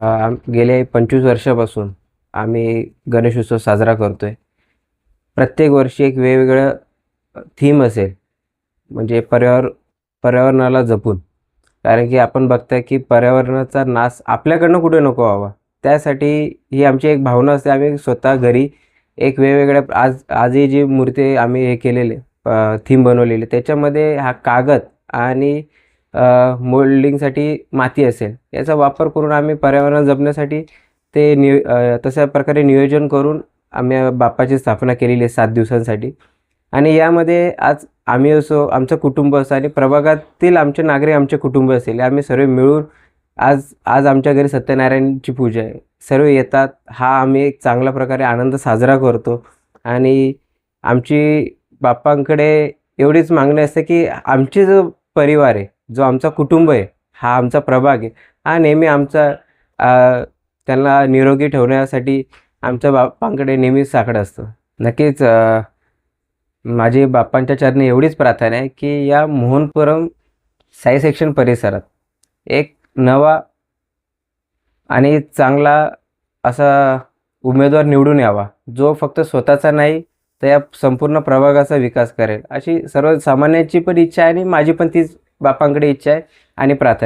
आम गेले पंचवीस वर्षापासून आम्ही गणेशोत्सव साजरा करतो आहे प्रत्येक वर्षी एक वेगवेगळं थीम असेल. म्हणजे पर्यावर पर्यावरणाला जपून. कारण की आपण बघताय की पर्यावरणाचा नाश आपल्याकडनं कुठे नको व्हावा? त्यासाठी ही आमची एक भावना असते. आम्ही स्वतः घरी एक वेगवेगळ्या आज आजही जी मूर्ती आम्ही हे केलेले थीम बनवलेली त्याच्यामध्ये हा कागद आणि मोल्डिंगसाठी माती असेल. याचा वापर करून आम्ही पर्यावरण जपण्यासाठी ते नियो तशा प्रकारे नियोजन करून आम्ही बाप्पाची स्थापना केलेली आहे सात दिवसांसाठी. आणि यामध्ये आज आम्ही असो आमचं कुटुंब असो आणि प्रभागातील आमचे नागरिक आमचे कुटुंब असेल आम्ही सर्व मिळून आज आज आमच्या घरी सत्यनारायणची पूजा आहे. सर्व येतात हा आम्ही एक चांगल्या प्रकारे आनंद साजरा करतो. आणि आमची बाप्पांकडे एवढीच मागणी असते की आमचे जो परिवार आहे जो आमचा कुटुंब आहे हा आमचा प्रभाग आहे. हा नेहमी आमचा त्यांना निरोगी ठेवण्यासाठी आमच्या बाप्पांकडे नेहमीच साकडं असतं. नक्कीच माझी बाप्पांच्या चरणी एवढीच प्रार्थना आहे की या मोहनपुरम साई सेक्शन परिसरात एक नवा आणि चांगला असा उमेदवार निवडून यावा. जो फक्त स्वतःचा नाही तर या संपूर्ण प्रभागाचा विकास करेल. अशी सर्वसामान्यांची पण इच्छा आहे आणि माझी पण तीच बापांकडे इच्छा आहे आणि प्रार्थना